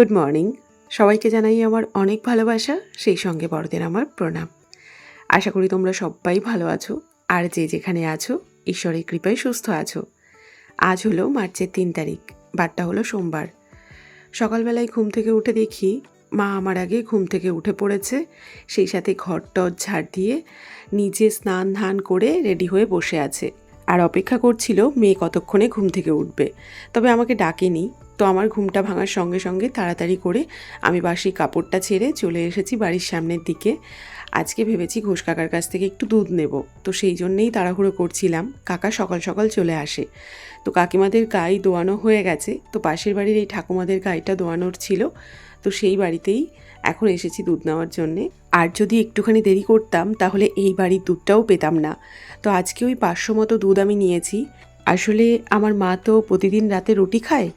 Good morning সবাইকে জানাই আমার অনেক ভালোবাসা, সেই সঙ্গে বড়দের আমার প্রণাম। আশা করি তোমরা সবাই ভালো আছো, আর যে যেখানে আছো, ঈশ্বরের কৃপায় সুস্থ আছো। আজ হলো মার্চের তিন তারিখ, বারটা হলো সোমবার। সকালবেলায় ঘুম থেকে উঠে দেখি, মা আমার আগে ঘুম থেকে উঠে পড়েছে, সেই সাথে ঘর টর ঝাড় দিয়ে নিজে স্নান ধান করে রেডি হয়ে বসে আছে। আর অপেক্ষা করছিল, মেয়ে কতক্ষণে ঘুম থেকে উঠবে। তবে আমাকে ডাকেনি তো আমার ঘুমটা ভাঙার সঙ্গে সঙ্গে তাড়াতাড়ি করে আমি বাসি কাপড়টা ছেড়ে চলে এসেছি বাড়ির সামনের দিকে। আজকে ভেবেছি ঘোষ কাকার কাছ থেকে একটু দুধ নেব। তো সেই জন্যেই তাড়াহুড়ো করছিলাম। কাকা সকাল সকাল চলে আসে। তো কাকিমাদের গাই দোয়ানো হয়ে গেছে। তো পাশের বাড়ির এই ঠাকুমাদের গাইটা দোয়ানোর ছিল। তো সেই বাড়িতেই এখন এসেছি দুধ নেওয়ার জন্যে। আর যদি একটুখানি দেরি করতাম, তাহলে এই বাড়ির দুধটাও পেতাম না। তো আজকে ওই পাঁচশো মতো দুধ আমি নিয়েছি। আসলে আমার মা তো প্রতিদিন রাতে রুটি খায়।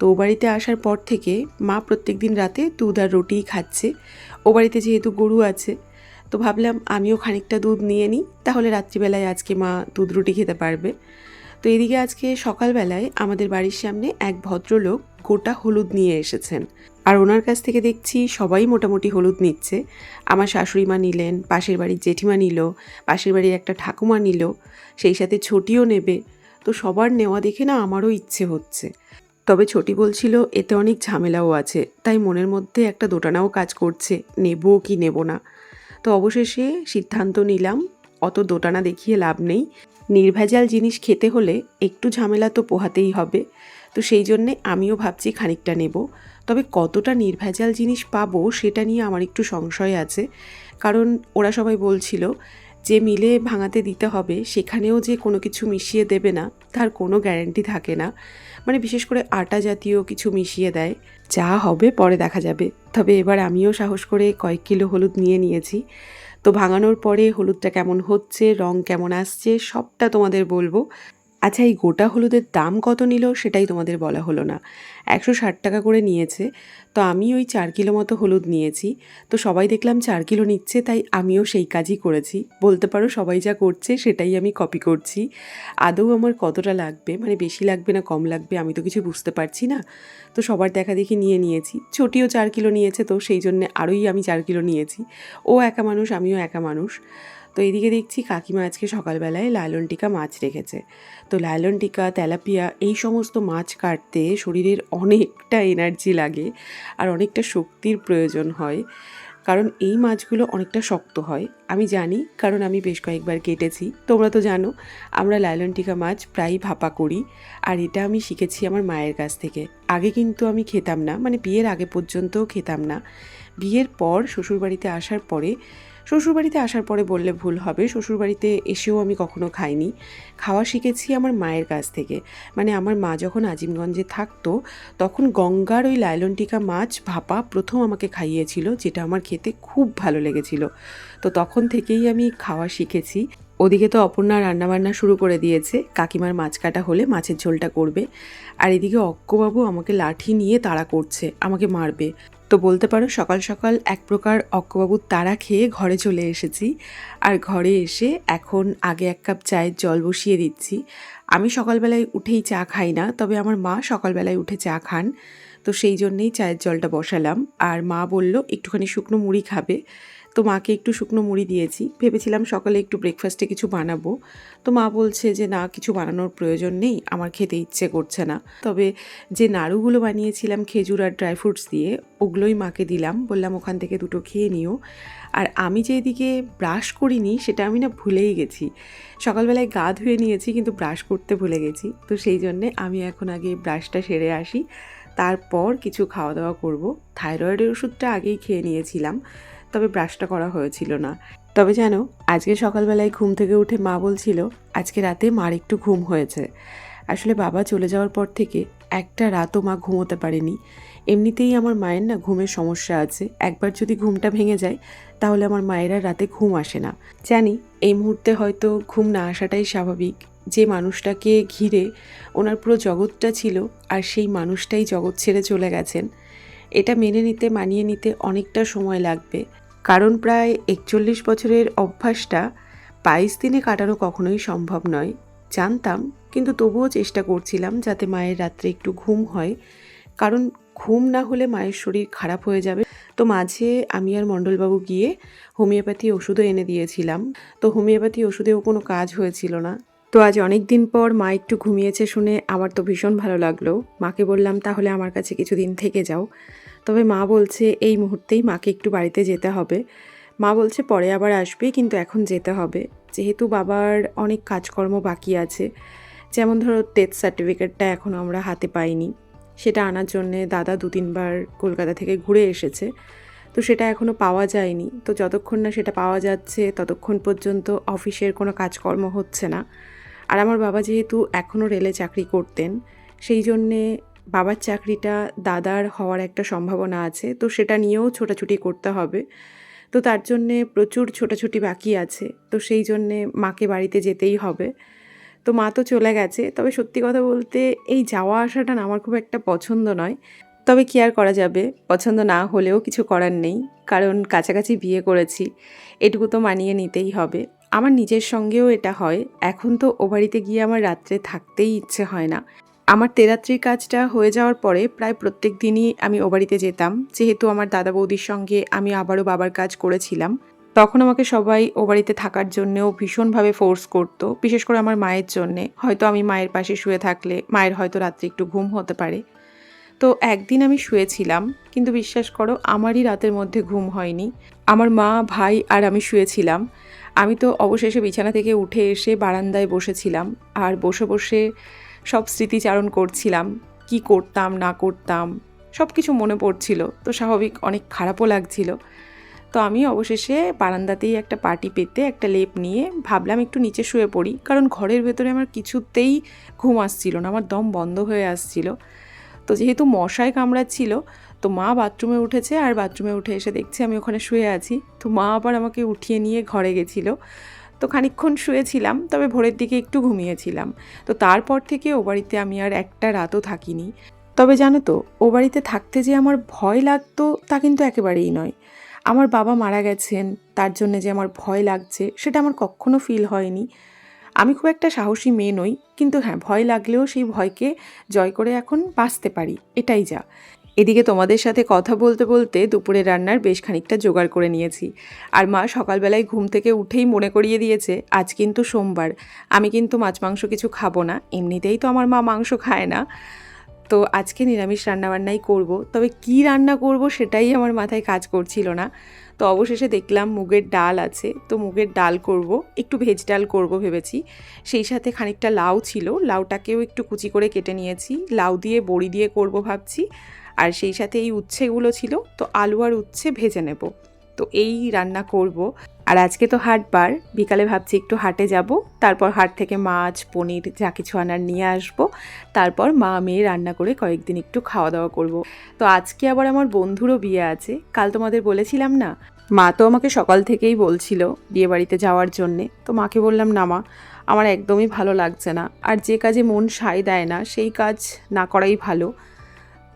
তো ও বাড়িতে আসার পর থেকে মা প্রত্যেক দিন রাতে দুধ আর রুটিই খাচ্ছে। ও বাড়িতে যেহেতু গরু আছে, তো ভাবলাম আমিও খানিকটা দুধ নিয়ে নিই, তাহলে রাত্রিবেলায় আজকে মা দুধ রুটি খেতে পারবে। তো এদিকে আজকে সকালবেলায় আমাদের বাড়ির সামনে এক ভদ্রলোক গোটা হলুদ নিয়ে এসেছেন। আর ওনার কাছ থেকে দেখছি সবাই মোটামুটি হলুদ নিচ্ছে। আমার শাশুড়ি মা নিলেন, পাশের বাড়ির জেঠিমা নিল, পাশের বাড়ির একটা ঠাকুমা নিল, সেই সাথে ছোটিও নেবে। তো সবার নেওয়া দেখে না আমারও ইচ্ছে হচ্ছে। তবে ছোটি বলছিল, এতে অনেক ঝামেলাও আছে, তাই মনের মধ্যে একটা দোটানাও কাজ করছে, নেব কি নেব না? তো অবশেষে সিদ্ধান্ত নিলাম, অত দোটানা দেখিয়ে লাভ নেই। নির্ভেজাল জিনিস খেতে হলে একটু ঝামেলা তো পোহাতেই হবে। তো সেই জন্যে আমিও ভাবছি খানিকটা নেব। তবে কতটা নির্ভেজাল জিনিস পাবো সেটা নিয়ে আমার একটু সংশয় আছে। কারণ ওরা সবাই বলছিল যে মিলে ভাঙাতে দিতে হবে, সেখানেও যে কোনো কিছু মিশিয়ে দেবে না, তার কোনো গ্যারেন্টি থাকে না। মানে বিশেষ করে আটা জাতীয় কিছু মিশিয়ে দেয়। যা হবে পরে দেখা যাবে। তবে এবার আমিও সাহস করে কয়েক কিলো হলুদ নিয়ে নিয়েছি। তো ভাঙানোর পরে হলুদটা কেমন হচ্ছে, রং কেমন আসছে, সবটা তোমাদের বলব। আচ্ছা এই গোটা হলুদের দাম কত নিল সেটাই তোমাদের বলা হলো না। একশো ষাট টাকা করে নিয়েছে। তো আমি ওই চার কিলো মতো হলুদ নিয়েছি। তো সবাই দেখলাম চার কিলো নিচ্ছে, তাই আমিও সেই কাজই করেছি। বলতে পারো সবাই যা করছে সেটাই আমি কপি করছি। আদৌ আমার কতটা লাগবে? মানে বেশি লাগবে না কম লাগবে? আমি তো কিছু বুঝতে পারছি না। তো সবার দেখা দেখি নিয়ে নিয়েছি। ছোটিও চার কিলো নিয়েছে তো সেই জন্যে আরোই আমি চার কিলো নিয়েছি। ও একা মানুষ, আমিও একা মানুষ। তো এদিকে দেখছি কাকিমা আজকে সকালবেলায় লায়লন টিকা মাছ রেখেছে। তো লায়লন টিকা, তেলাপিয়া এই সমস্ত মাছ কাটতে শরীরের অনেকটা এনার্জি লাগে আর অনেকটা শক্তির প্রয়োজন হয়। কারণ এই মাছগুলো অনেকটা শক্ত হয়। আমি জানি, কারণ আমি বেশ কয়েকবার কেটেছি। তোমরা তো জানো, আমরা লায়লন টিকা মাছ প্রায়ই ভাপা করি আর এটা আমি শিখেছি আমার মায়ের কাছ থেকে। আগে কিন্তু আমি খেতাম না মানে বিয়ের আগে পর্যন্তও খেতাম না। বিয়ের পর শ্বশুরবাড়িতে আসার পরে শ্বশুরবাড়িতে আসার পরে বললে ভুল হবে, শ্বশুরবাড়িতে এসেও আমি কখনো খাইনি। খাওয়া শিখেছি আমার মায়ের কাছ থেকে। মানে আমার মা যখন আজিমগঞ্জে থাকতো, তখন গঙ্গার ওই লাইলন টিকা মাছ ভাপা প্রথম আমাকে খাইয়েছিল, যেটা আমার খেতে খুব ভালো লেগেছিল। তো তখন থেকেই আমি খাওয়া শিখেছি। ওদিকে তো অপর্ণা রান্নাবান্না শুরু করে দিয়েছে, কাকিমার মাছ কাটা হলে মাছের ঝোলটা করবে। আর এদিকে অক্কবাবু আমাকে লাঠি নিয়ে তাড়া করছে, আমাকে মারবে। তো বলতে পারো সকাল সকাল এক প্রকার অক্কবাবুর তারা খেয়ে ঘরে চলে এসেছি। আর ঘরে এসে এখন আগে এক কাপ চায়ের জল বসিয়ে দিচ্ছি। আমি সকালবেলায় উঠেই চা খাই না, তবে আমার মা সকালবেলায় উঠে চা খান। তো সেই জন্যেই চায়ের জলটা বসালাম। আর মা বলল, একটুখানি শুকনো মুড়ি খাবে। তো মাকে একটু শুকনো মুড়ি দিয়েছি। ভেবেছিলাম সকালে একটু ব্রেকফাস্টে কিছু বানাবো। তো মা বলছে যে, না, কিছু বানানোর প্রয়োজন নেই, আমার খেতে ইচ্ছে করছে না। তবে যে নাড়ুগুলো বানিয়েছিলাম খেজুর আর ড্রাই ফ্রুটস দিয়ে, ওগুলোই মাকে দিলাম। বললাম, ওখান থেকে দুটো খেয়ে নিও। আর আমি যে এদিকে ব্রাশ করিনি, সেটা আমি না ভুলেই গেছি। সকালবেলায় গা ধুয়ে নিয়েছি, কিন্তু ব্রাশ করতে ভুলে গেছি। তো সেই জন্যে আমি এখন আগে ব্রাশটা সেরে আসি। তারপর কিছু খাওয়া দাওয়া করব। থাইরয়েডের ওষুধটা আগেই খেয়ে নিয়েছিলাম। তবে ব্রাশটা করা হয়েছিল না। তবে জানো, আজকে সকালবেলায় ঘুম থেকে উঠে মা বলছিল, আজকে রাতে মার একটু ঘুম হয়েছে। আসলে বাবা চলে যাওয়ার পর থেকে একটা রাতও মা ঘুমোতে পারেনি। এমনিতেই আমার মায়ের না ঘুমের সমস্যা আছে। একবার যদি ঘুমটা ভেঙে যায়, তাহলে আমার মায়েরা রাতে ঘুম আসে না। জানি, এই মুহূর্তে হয়তো ঘুম না আসাটাই স্বাভাবিক। যে মানুষটাকে ঘিরে ওনার পুরো জগৎটা ছিল, আর সেই মানুষটাই জগৎ ছেড়ে চলে গেছেন। এটা মেনে নিতে, মানিয়ে নিতে অনেকটা সময় লাগবে। কারণ প্রায় একচল্লিশ বছরের অভ্যাসটা বাইশ দিনে কাটানো কখনোই সম্ভব নয়। জানতাম, কিন্তু তবুও চেষ্টা করছিলাম যাতে মায়ের রাত্রে একটু ঘুম হয়। কারণ ঘুম না হলে মায়ের শরীর খারাপ হয়ে যাবে। তো মাঝে আমি আর মণ্ডলবাবু গিয়ে হোমিওপ্যাথি ওষুধও এনে দিয়েছিলাম। তো হোমিওপ্যাথি ওষুধেও কোনো কাজ হয়েছিল না। তো আজ অনেক দিন পর মা একটু ঘুমিয়েছে শুনে আমার তো ভীষণ ভালো লাগল। মাকে বললাম, তাহলে আমার কাছে কিছুদিন থেকে যাও। তবে মা বলছে, এই মুহূর্তেই মাকে একটু বাড়িতে যেতে হবে। মা বলছে, পরে আবার আসবে, কিন্তু এখন যেতে হবে। যেহেতু বাবার অনেক কাজকর্ম বাকি আছে, যেমন ধরো ডেথ সার্টিফিকেটটা এখনও আমরা হাতে পাইনি। সেটা আনার জন্যে দাদা দু তিনবার কলকাতা থেকে ঘুরে এসেছে। তো সেটা এখনও পাওয়া যায়নি। তো যতক্ষণ না সেটা পাওয়া যাচ্ছে, ততক্ষণ পর্যন্ত অফিসের কোনো কাজকর্ম হচ্ছে না। আর আমার বাবা যেহেতু এখনও রেলে চাকরি করতেন, সেই জন্যে বাবার চাকরিটা দাদার হওয়ার একটা সম্ভাবনা আছে, তো সেটা নিয়েও ছোটাছুটি করতে হবে। তো তার জন্যে প্রচুর ছোটাছুটি বাকি আছে, তো সেই জন্যে মাকে বাড়িতে যেতেই হবে। তো মা তো চলে গেছে, তবে সত্যি কথা বলতে এই যাওয়া আসাটা না আমার খুব একটা পছন্দ নয়। তবে কি আর করা যাবে, পছন্দ না হলেও কিছু করার নেই, কারণ কাছাকাছি বিয়ে করেছি, এটুকু তো মানিয়ে নিতেই হবে। আমার নিজের সঙ্গেও এটা হয়, এখন তো ও বাড়িতে গিয়ে আমার রাত্রে থাকতেই ইচ্ছে হয় না। আমার তেরাত্রির কাজটা হয়ে যাওয়ার পরে প্রায় প্রত্যেক দিনই আমি ও বাড়িতে যেতাম। যেহেতু আমার দাদা বৌদির সঙ্গে আমি আবারও বাবার কাজ করেছিলাম। তখন আমাকে সবাই ও বাড়িতে থাকার জন্যেও ভীষণভাবে ফোর্স করতো, বিশেষ করে আমার মায়ের জন্যে। হয়তো আমি মায়ের পাশে শুয়ে থাকলে মায়ের হয়তো রাত্রে একটু ঘুম হতে পারে। তো একদিন আমি শুয়েছিলাম, কিন্তু বিশ্বাস করো আমারই রাতের মধ্যে ঘুম হয়নি। আমার মা, ভাই আর আমি শুয়েছিলাম। আমি তো অবশেষে বিছানা থেকে উঠে এসে বারান্দায় বসেছিলাম। আর বসে বসে সব স্মৃতিচারণ করছিলাম। কি করতাম, না করতাম সব কিছু মনে পড়ছিল, তো স্বাভাবিক অনেক খারাপও লাগছিল। তো আমি অবশেষে বারান্দাতেই একটা পার্টি পেতে একটা লেপ নিয়ে ভাবলাম একটু নিচে শুয়ে পড়ি, কারণ ঘরের ভেতরে আমার কিছুতেই ঘুম আসছিল না, আমার দম বন্ধ হয়ে আসছিল। তো যেহেতু মশায় কামড়াচ্ছিল, তো মা বাথরুমে উঠেছে, আর বাথরুমে উঠে এসে দেখছি আমি ওখানে শুয়ে আছি। তো মা আবার আমাকে উঠিয়ে নিয়ে ঘরে গেছিল। তো খানিকক্ষণ শুয়েছিলাম, তবে ভোরের দিকে একটু ঘুমিয়েছিলাম। তো তারপর থেকে ও বাড়িতে আমি আর একটা রাতও থাকিনি। তবে জানো তো, ও বাড়িতে থাকতে যে আমার ভয় লাগতো তা কিন্তু একেবারেই নয়। আমার বাবা মারা গেছেন, তার জন্য যে আমার ভয় লাগছে, সেটা আমার কখনো ফিল হয়নি। আমি খুব একটা সাহসী মেয়ে নই, কিন্তু হ্যাঁ ভয় লাগলেও সেই ভয়কে জয় করে এখন বাঁচতে পারি, এটাই যা। এদিকে তোমাদের সাথে কথা বলতে বলতে দুপুরে রান্নার বেশ খানিকটা জোগাড় করে নিয়েছি। আর মা সকালবেলায় ঘুম থেকে উঠেই মনে করিয়ে দিয়েছে, আজ কিন্তু সোমবার, আমি কিন্তু মাছ মাংস কিছু খাব না, এমনিতেই তো আমার মা মাংস খায় না। তো আজকে নিরামিষ রান্নাবান্নাই করব, তবে কি রান্না করব সেটাই আমার মাথায় কাজ করছিল না। তো অবশেষে দেখলাম মুগের ডাল আছে, তো মুগের ডাল করব, একটু ভেজ ডাল করব ভেবেছি। সেই সাথে খানিকটা লাউ ছিল, লাউটাকেও একটু কুচি করে কেটে নিয়েছি, লাউ দিয়ে বড়ি দিয়ে করব ভাবছি। আর সেই সাথে এই উচ্ছেগুলো ছিল, তো আলু আর উচ্ছে ভেজে নেব। তো এই রান্না করব। আর আজকে তো হাটবার, বিকালে ভাবছি একটু হাটে যাব। তারপর হাট থেকে মাছ, পনির যা কিছু আনার নিয়ে আসব। তারপর মা মেয়ে রান্না করে কয়েকদিন একটু খাওয়া দাওয়া করব। তো আজকে আবার আমার বন্ধুরও বিয়ে আছে। কাল তোমাদের বলেছিলাম না? মা তো আমাকে সকাল থেকেই বলছিল বিয়ে বাড়িতে যাওয়ার জন্যে। তো মাকে বললাম, না মা, আমার একদমই ভালো লাগছে না। আর যে কাজে মন সায় দেয় না, সেই কাজ না করাই ভালো।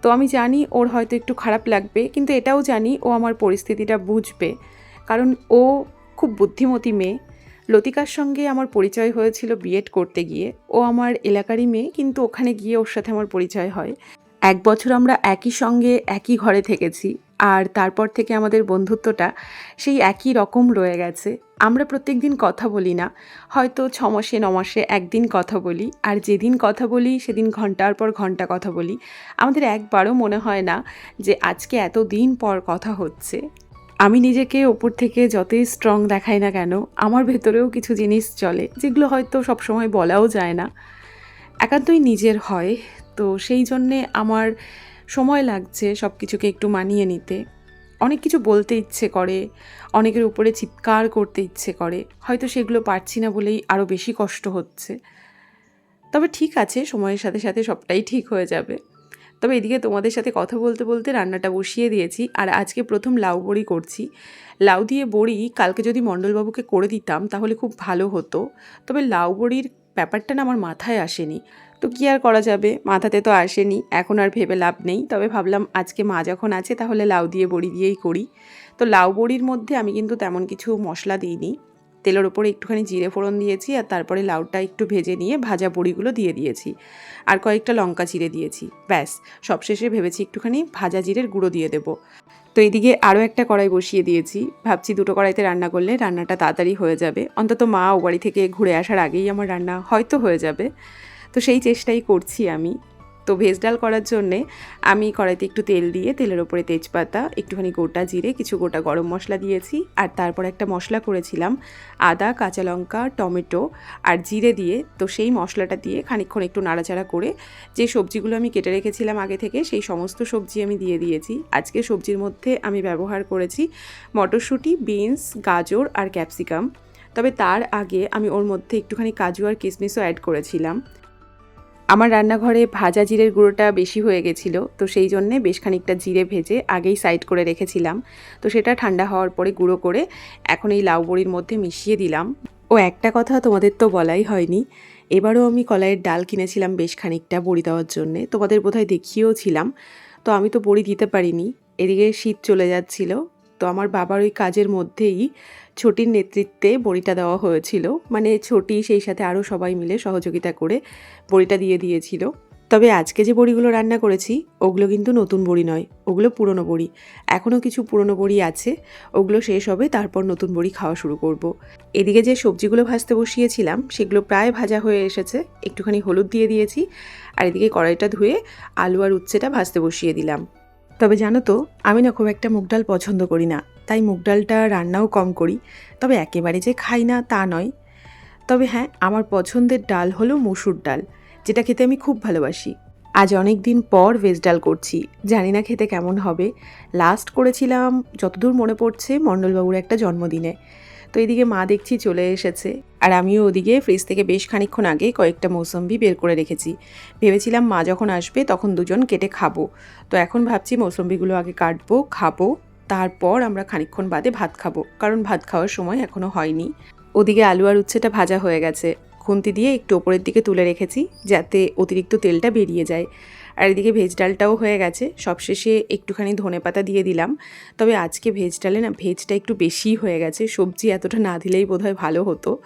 তো আমি জানি ওর হয়তো একটু খারাপ লাগবে, কিন্তু এটাও জানি ও আমার পরিস্থিতিটা বুঝবে। কারণ ও খুব বুদ্ধিমতী মেয়ে। লতিকার সঙ্গে আমার পরিচয় হয়েছিল বিএড করতে গিয়ে। ও আমার এলাকারই মেয়ে, কিন্তু ওখানে গিয়ে ওর সাথে আমার পরিচয় হয়। এক বছর আমরা একই সঙ্গে একই ঘরে থেকেছি, আর তারপর থেকে আমাদের বন্ধুত্বটা সেই একই রকম রয়ে গেছে। আমরা প্রত্যেক দিন কথা বলি না, হয়তো ছ মাসে, ন মাসে একদিন কথা বলি, আর যেদিন কথা বলি সেদিন ঘণ্টার পর ঘণ্টা কথা বলি। আমাদের একবারও মনে হয় না যে আজকে এত দিন পর কথা হচ্ছে। আমি নিজেকে ওপর থেকে যতই স্ট্রং দেখাই না কেন, আমার ভেতরেও কিছু জিনিস চলে, যেগুলো হয়তো সবসময় বলাও যায় না। একান্তই নিজের হয় তো সেই জন্যে আমার সময় লাগছে সব কিছুকে একটু মানিয়ে নিতে। অনেক কিছু বলতে ইচ্ছে করে, অনেকের উপরে চিৎকার করতে ইচ্ছে করে। হয়তো সেগুলো পারছি না বলেই আরও বেশি কষ্ট হচ্ছে। তবে ঠিক আছে, সময়ের সাথে সাথে সবটাই ঠিক হয়ে যাবে। তবে এদিকে তোমাদের সাথে কথা বলতে বলতে রান্নাটা বসিয়ে দিয়েছি আর আজকে প্রথম লাউ বড়ি করছি। লাউ দিয়ে বড়ি কালকে যদি মণ্ডলবাবুকে করে দিতাম তাহলে খুব ভালো হতো। তবে লাউ বড়ির ব্যাপারটা না আমার মাথায় আসেনি। তো কী আর করা যাবে? মাথাতে তো আসেনি। এখন আর ভেবে লাভ নেই। তবে ভাবলাম আজকে মা যখন আছে তাহলে লাউ দিয়ে বড়ি দিয়েই করি। তো লাউ বড়ির মধ্যে আমি কিন্তু তেমন কিছু মশলা দিইনি। তেলের ওপরে একটুখানি জিরে ফোড়ন দিয়েছি আর তারপরে লাউটা একটু ভেজে নিয়ে ভাজা বড়িগুলো দিয়ে দিয়েছি। আর কয়েকটা লঙ্কা চিড়ে দিয়েছি। ব্যাস, সবশেষে ভেবেছি একটুখানি ভাজা জিরের গুঁড়ো দিয়ে দেবো। তো এইদিকে আরও একটা কড়াই বসিয়ে দিয়েছি। ভাবছি দুটো কড়াইতে রান্না করলে রান্নাটা তাড়াতাড়ি হয়ে যাবে। অন্তত মা ও বাড়ি থেকে ঘুরে আসার আগেই আমার রান্না হয়তো হয়ে যাবে। তো সেই চেষ্টাই করছি আমি। তো ভেজ ডাল করার জন্যে আমি কড়াইতে একটু তেল দিয়ে, তেলের ওপরে তেজপাতা, একটুখানি গোটা জিরে, কিছু গোটা গরম মশলা দিয়েছি। আর তারপর একটা মশলা করেছিলাম, আদা, কাঁচা লঙ্কা, টমেটো আর জিরে দিয়ে। তো সেই মশলাটা দিয়ে খানিকক্ষণ একটু নাড়াচাড়া করে যে সবজিগুলো আমি কেটে রেখেছিলাম আগে থেকে, সেই সমস্ত সবজি আমি দিয়ে দিয়েছি। আজকে সবজির মধ্যে আমি ব্যবহার করেছি মটরশুঁটি, বিনস, গাজর আর ক্যাপসিকাম। তবে তার আগে আমি ওর মধ্যে একটুখানি কাজু আর কিশমিশও অ্যাড করেছিলাম। আমার রান্নাঘরে ভাজা জিরের গুঁড়োটা বেশি হয়ে গেছিল, তো সেই জন্যে বেশ খানিকটা জিরে ভেজে আগেই সাইড করে রেখেছিলাম। তো সেটা ঠান্ডা হওয়ার পরে গুঁড়ো করে এখন এই লাউ বড়ির মধ্যে মিশিয়ে দিলাম। ও, একটা কথা তোমাদের তো বলাই হয়নি। এবারও আমি কলাইয়ের ডাল কিনেছিলাম বেশ খানিকটা বড়ি দেওয়ার জন্যে। তোমাদের বোধহয় দেখিয়েও ছিলাম তো আমি তো বড়ি দিতে পারিনি। এদিকে শীত চলে যাচ্ছিল। আমার বাবার ওই কাজের মধ্যেই ছোটির নেতৃত্বে বড়িটা দেওয়া হয়েছিল। মানে ছোটি সেই সাথে আরও সবাই মিলে সহযোগিতা করে বড়িটা দিয়ে দিয়েছিল। তবে আজকে যে বড়িগুলো রান্না করেছি, ওগুলো কিন্তু নতুন বড়ি নয়, ওগুলো পুরনো বড়ি। এখনও কিছু পুরনো বড়ি আছে, ওগুলো শেষ হবে, তারপর নতুন বড়ি খাওয়া শুরু করব। এদিকে যে সবজিগুলো ভাজতে বসিয়েছিলাম, সেগুলো প্রায় ভাজা হয়ে এসেছে। একটুখানি হলুদ দিয়ে দিয়েছি, আর এদিকে কড়াইটা ধুয়ে আলু আর উচ্ছেটা ভাজতে বসিয়ে দিলাম। তবে জানো তো, আমি না খুব একটা মুগ ডাল পছন্দ করি না। তাই মুগ ডালটা রান্নাও কম করি। তবে একেবারে যে খাই না তা নয়। তবে হ্যাঁ আমার পছন্দের ডাল হলো মসুর ডাল, যেটা খেতে আমি খুব ভালোবাসি। আজ অনেক দিন পর ভেজ ডাল করছি। জানি না খেতে কেমন হবে। লাস্ট করেছিলাম, যতদূর মনে পড়ছে, মণ্ডলবাবুর একটা জন্মদিনে। তো এদিকে মা দেখছি চলে এসেছে। আর আমিও ওদিকে ফ্রিজ থেকে বেশ খানিক্ষণ আগে কয়েকটা মৌসম্বি বের করে রেখেছি। ভেবেছিলাম মা যখন আসবে তখন দুজন কেটে খাব। তো এখন ভাবছি মৌসম্বিগুলো আগে কাটবো, খাব, তারপর আমরা খানিকক্ষণ বাদে ভাত খাব। কারণ ভাত খাওয়ার সময় এখনও হয়নি। ওদিকে আলু আর উচ্ছেটা ভাজা হয়ে গেছে। খুন্তি দিয়ে একটু ওপরের দিকে তুলে রেখেছি যাতে অতিরিক্ত তেলটা বেরিয়ে যায়। আর এদিকে ভেজ ডালটাও হয়ে গেছে। সবশেষে একটুখানি ধনে পাতা দিয়ে দিলাম। তবে আজকে ভেজ ডালে না ভেজটা একটু বেশিই হয়ে গেছে। সবজি এতটা না দিলেই বোধহয় ভালো হতো।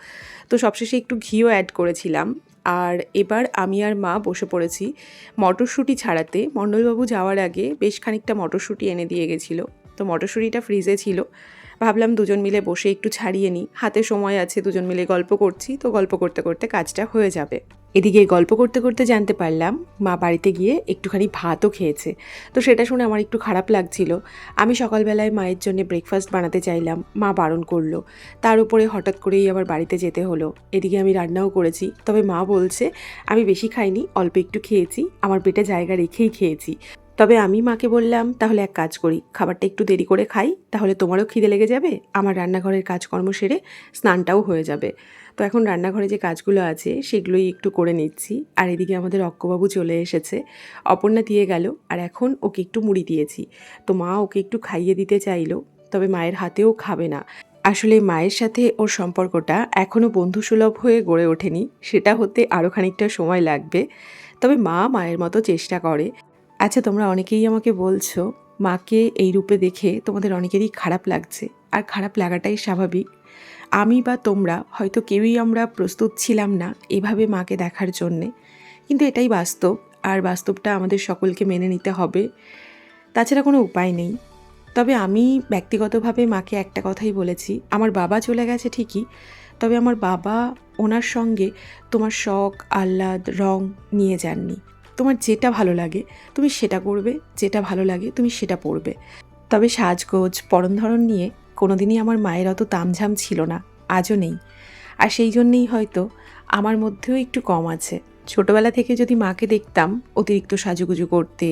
তো সবশেষে একটু ঘিও অ্যাড করেছিলাম। আর এবার আমি আর মা বসে পড়েছি মটরশুঁটি ছাড়াতে। মণ্ডলবাবু যাওয়ার আগে বেশ খানিকটা মটরশুঁটি এনে দিয়ে গেছিল। তো মটরশুঁটিটা ফ্রিজে ছিল। ভাবলাম দুজন মিলে বসে একটু ছাড়িয়ে নিই। হাতে সময় আছে, দুজন মিলে গল্প করছি। তো গল্প করতে করতে কাজটা হয়ে যাবে। এদিকে গল্প করতে করতে জানতে পারলাম, মা বাড়িতে গিয়ে একটুখানি ভাতও খেয়েছে। তো সেটা শুনে আমার একটু খারাপ লাগছিল। আমি সকালবেলায় মায়ের জন্য ব্রেকফাস্ট বানাতে চাইলাম, মা বারণ করল। তার উপরে হঠাৎ করেই আবার বাড়িতে যেতে হলো। এদিকে আমি রান্নাও করেছি, তবে মা বলছে, আমি বেশি খাইনি, অল্প একটু খেয়েছি, আমার পেটে জায়গা রেখেই খেয়েছি। তবে আমি মাকে বললাম, তাহলে এক কাজ করি, খাবারটা একটু দেরি করে খাই, তাহলে তোমারও খিদে লেগে যাবে, আমার রান্নাঘরের কাজকর্ম সেরে স্নানটাও হয়ে যাবে। তো এখন রান্নাঘরে যে কাজগুলো আছে, সেগুলোই একটু করে নিচ্ছি। আর এদিকে আমাদের অক্কবাবু চলে এসেছে। অপর্ণা দিয়ে গেল, আর এখন ওকে একটু মুড়ি দিয়েছি। তো মা ওকে একটু খাইয়ে দিতে চাইলো, তবে মায়ের হাতেও খাবে না। আসলে মায়ের সাথে ওর সম্পর্কটা এখনও বন্ধুসুলভ হয়ে গড়ে ওঠেনি, সেটা হতে আরও খানিকটা সময় লাগবে। তবে মা মায়ের মতো চেষ্টা করে। আচ্ছা তোমরা অনেকেই আমাকে বলছো, মাকে এই রূপে দেখে তোমাদের অনেকেরই খারাপ লাগছে। আর খারাপ লাগাটাই স্বাভাবিক। আমি বা তোমরা হয়তো কেউই আমরা প্রস্তুত ছিলাম না এভাবে মাকে দেখার জন্যে। কিন্তু এটাই বাস্তব, আর বাস্তবটা আমাদের সকলকে মেনে নিতে হবে। তাছাড়া কোনো উপায় নেই। তবে আমি ব্যক্তিগতভাবে মাকে একটা কথাই বলেছি, আমার বাবা চলে গেছে ঠিকই, তবে আমার বাবা ওনার সঙ্গে তোমার শখ, আহ্লাদ, রং নিয়ে যাননি। তোমার যেটা ভালো লাগে, তুমি সেটা করবে, যেটা ভালো লাগে, তুমি সেটা পড়বে তবে সাজগোজ পরণ ধরন নিয়ে কোনোদিনই আমার মায়ের অত তামঝাম ছিল না, আজও নেই। আর সেই জন্যেই হয়তো আমার মধ্যেও একটু কম আছে। ছোটবেলা থেকে যদি মাকে দেখতাম অতিরিক্ত সাজুগুজু করতে,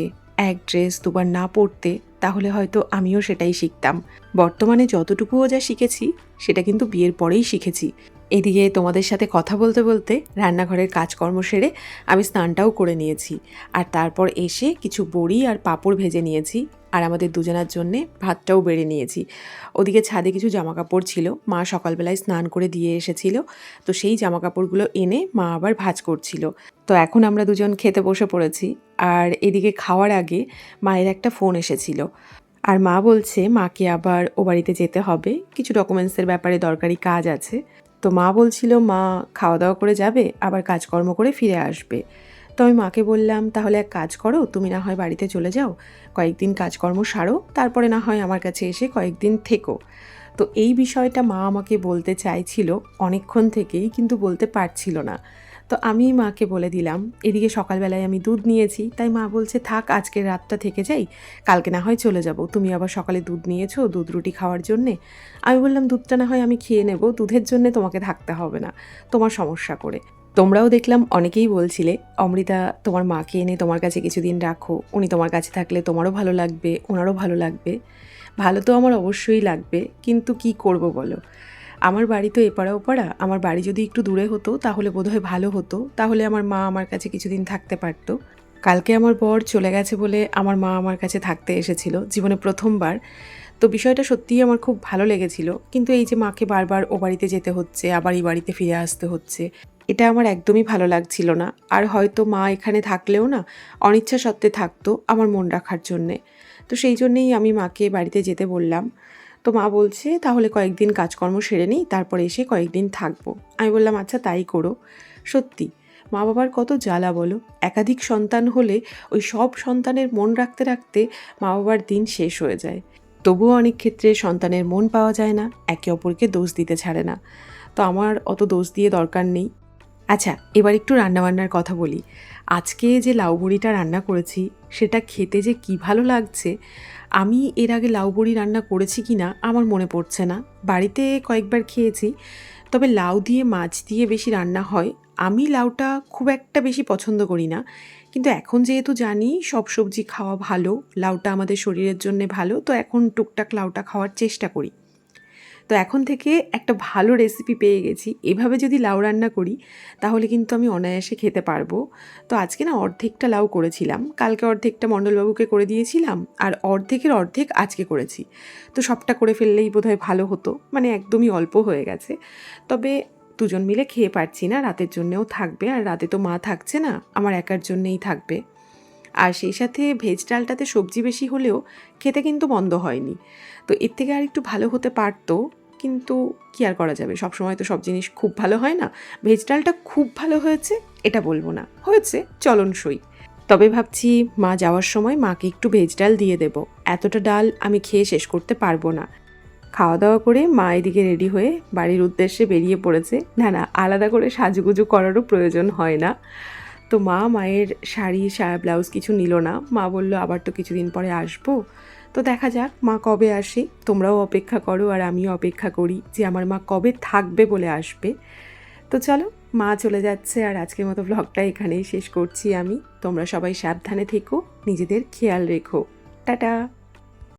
এক ড্রেস দুবার না পরতে, তাহলে হয়তো আমিও সেটাই শিখতাম। বর্তমানে যতটুকুও যা শিখেছি, সেটা কিন্তু বিয়ের পরেই শিখেছি। এদিকে তোমাদের সাথে কথা বলতে বলতে রান্নাঘরের কাজকর্ম সেরে আমি স্নানটাও করে নিয়েছি। আর তারপর এসে কিছু বড়ি আর পাঁপড় ভেজে নিয়েছি। আর আমাদের দুজনার জন্যে ভাতটাও বেড়ে নিয়েছি। ওদিকে ছাদে কিছু জামা কাপড় ছিল। মা সকালবেলায় স্নান করে দিয়ে এসেছিল। তো সেই জামা কাপড়গুলো এনে মা আবার ভাজ করছিল। তো এখন আমরা দুজন খেতে বসে পড়েছি। আর এদিকে খাওয়ার আগে মায়ের একটা ফোন এসেছিল। আর মা বলছে, মাকে আবার ও বাড়িতে যেতে হবে। কিছু ডকুমেন্টসের ব্যাপারে দরকারি কাজ আছে। তো মা বলছিল, মা খাওয়া দাওয়া করে যাবে, আবার কাজকর্ম করে ফিরে আসবে। তো আমি মাকে বললাম, তাহলে এক কাজ করো, তুমি না হয় বাড়িতে চলে যাও, কয়েকদিন কাজকর্ম সারো, তারপরে না হয় আমার কাছে এসে কয়েকদিন থেকো। তো এই বিষয়টা মা আমাকে বলতে চাইছিল অনেকক্ষণ থেকেই, কিন্তু বলতে পারছিল না। তো আমি মাকে বলে দিলাম, এদিকে সকালবেলায় আমি দুধ নিয়েছি। তাই মা বলছে, থাক, আজকের রাতটা থেকে যাই। কালকে না হয় চলে যাব। তুমি আবার সকালে দুধ নিয়েছো, দুধ রুটি খাওয়ার জন্যে? আমি বললাম, দুধটা না হয় আমি খেয়ে নেব। দুধের জন্যে তোমাকে থাকতে হবে না। তোমার সমস্যা করে। তোমরাও দেখলাম অনেকেই বলছিলে, অমৃতা, তোমার মাকে এনে তোমার কাছে কিছুদিন রাখো। উনি তোমার কাছে থাকলে তোমারও ভালো লাগবে, ওনারও ভালো লাগবে। ভালো তো আমার অবশ্যই লাগবে, কিন্তু কি করব বলো? আমার বাড়ি তো এপাড়া ওপাড়া। আমার বাড়ি যদি একটু দূরে হতো, তাহলে বোধহয় ভালো হতো। তাহলে আমার মা আমার কাছে কিছুদিন থাকতে পারতো। কালকে আমার বর চলে গেছে বলে আমার মা আমার কাছে থাকতে এসেছিল, জীবনে প্রথমবার। তো বিষয়টা সত্যিই আমার খুব ভালো লেগেছিল। কিন্তু এই যে মাকে বারবার ও বাড়িতে যেতে হচ্ছে, আবার এই বাড়িতে ফিরে আসতে হচ্ছে, এটা আমার একদমই ভালো লাগছিল না। আর হয়তো মা এখানে থাকলেও না, অনিচ্ছা সত্ত্বে থাকতো আমার মন রাখার জন্যে। তো সেই জন্যেই আমি মাকে বাড়িতে যেতে বললাম। তো মা বলছে, তাহলে কয়েকদিন কাজকর্ম সেরে নিই, তারপরে এসে কয়েকদিন থাকব। আমি বললাম আচ্ছা তাই করো। সত্যি? মা বাবার কত জ্বালা বলো। একাধিক সন্তান হলে ওই সব সন্তানের মন রাখতে রাখতে মা বাবার দিন শেষ হয়ে যায়। তবুও অনেক ক্ষেত্রে সন্তানের মন পাওয়া যায় না, একে অপরকে দোষ দিতে ছাড়ে না। তো আমার অত দোষ দিয়ে দরকার নেই। আচ্ছা এবার একটু রান্নাবান্নার কথা বলি। আজকে যে লাউ বড়িটা রান্না করেছি, সেটা খেতে যে কি ভালো লাগছে, আমি এর আগে লাউ বড়ি রান্না করেছি কি না, আমার মনে পড়ছে না। বাড়িতে কয়েকবার খেয়েছি, তবে লাউ দিয়ে মাছ দিয়ে বেশি রান্না হয়। আমি লাউটা খুব একটা বেশি পছন্দ করি না। কিন্তু এখন যেহেতু জানি সব সবজি খাওয়া ভালো, লাউটা আমাদের শরীরের জন্য ভালো, তো এখন টুকটাক লাউটা খাওয়ার চেষ্টা করি। তো এখন থেকে একটা ভালো রেসিপি পেয়ে গেছি। এভাবে যদি লাউ রান্না করি, তাহলে কিন্তু আমি অনায়াসে খেতে পারব। তো আজকে না অর্ধেকটা লাউ করেছিলাম। কালকে অর্ধেকটা মণ্ডলবাবুকে করে দিয়েছিলাম আর অর্ধেকের অর্ধেক আজকে করেছি। তো সবটা করে ফেললেই বোধহয় ভালো হতো। মানে একদমই অল্প হয়ে গেছে। তবে দুজন মিলে খেয়ে পারছি না। রাতের জন্যেও থাকবে। আর রাতে তো মা থাকছে না। আমার একার জন্যেই থাকবে। আর সেই সাথে ভেজ ডালটাতে সবজি বেশি হলেও খেতে কিন্তু বন্ধ হয়নি। তো এর থেকে আর একটু ভালো হতে পারতো, কিন্তু কি আর করা যাবে? সব সময় তো সব জিনিস খুব ভালো হয় না। ভেজ ডালটা খুব ভালো হয়েছে, এটা বলব না। হয়েছে চলনসই তবে ভাবছি মা যাওয়ার সময় মাকে একটু ভেজ ডাল দিয়ে দেব। এতটা ডাল আমি খেয়ে শেষ করতে পারব না। খাওয়া দাওয়া করে মা এদিকে রেডি হয়ে বাড়ির উদ্দেশ্যে বেরিয়ে পড়েছে। না না, আলাদা করে সাজুগুজু করারও প্রয়োজন হয় না। তো মা মায়ের শাড়ি, ব্লাউজ কিছু নিল না। মা বলল, আবার তো কিছুদিন পরে আসব। তো দেখা যাক মা কবে আসে। তোমরাও অপেক্ষা করো আর আমিও অপেক্ষা করি যে আমার মা কবে থাকবে বলে আসবে। তো চলো, মা চলে যাচ্ছে আর আজকের মতো ব্লগটা এখানেই শেষ করছি আমি। তোমরা সবাই সাবধানে থেকো, নিজেদের খেয়াল রেখো। টাটা!